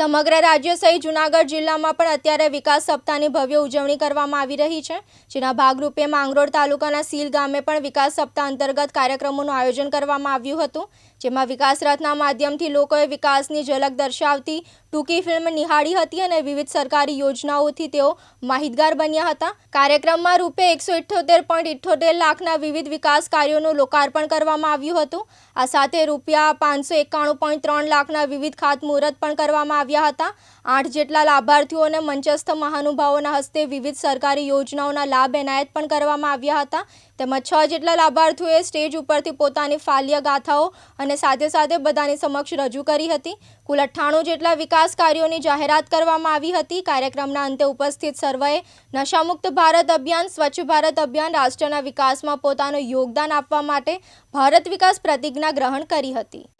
સમગ્ર રાજ્ય સહિત જુનાગઢ જિલ્લામાં પણ અત્યારે વિકાસ સપ્તાહની ભવ્ય ઉજવણી કરવામાં આવી રહી છે. જેના ભાગરૂપે માંગરોળ તાલુકાના સીલ ગામે પણ વિકાસ સપ્તાહ અંતર્ગત કાર્યક્રમોનું આયોજન કરવામાં આવ્યું હતું. જેમાં વિકાસ રથના માધ્યમથી લોકોએ વિકાસની ઝલક દર્શાવતી, ટૂંકી ફિલ્મ નિહાળી હતી અને વિવિધ સરકારી યોજનાઓથી તેઓ માહિતગાર બન્યા હતા. કાર્યક્રમમાં રૂપે એકસો ઇઠ્ઠોતેર પોઈન્ટ ઇઠ્ઠોતેર લાખના વિવિધ વિકાસ કાર્યોનું લોકાર્પણ કરવામાં આવ્યું હતું. આ સાથે રૂપિયા પાંચસો એકાણું પોઈન્ટ ત્રણ લાખના વિવિધ ખાતમુહૂર્ત પણ કરવામાં આવ્યા હતા. આઠ જેટલા લાભાર્થીઓને મંચસ્થ મહાનુભાવોના હસ્તે વિવિધ સરકારી યોજનાઓના લાભ એનાયત પણ કરવામાં આવ્યા હતા. તેમજ છ જેટલા લાભાર્થીઓએ સ્ટેજ ઉપરથી પોતાની ફાલ્ય ગાથાઓ અને સાથે સાથે બધાની સમક્ષ રજૂ કરી હતી. કુલ અઠ્ઠાણું જેટલા વિકાસ કાર્યોની જાહેરાત કરવામાં આવી હતી. કાર્યક્રમના અંતે ઉપસ્થિત સર્વેએ નશામુક્ત ભારત અભિયાન, સ્વચ્છ ભારત અભિયાન, રાષ્ટ્રના વિકાસમાં પોતાનું યોગદાન આપવા માટે ભારત વિકાસ પ્રતિજ્ઞા ગ્રહણ કરી હતી.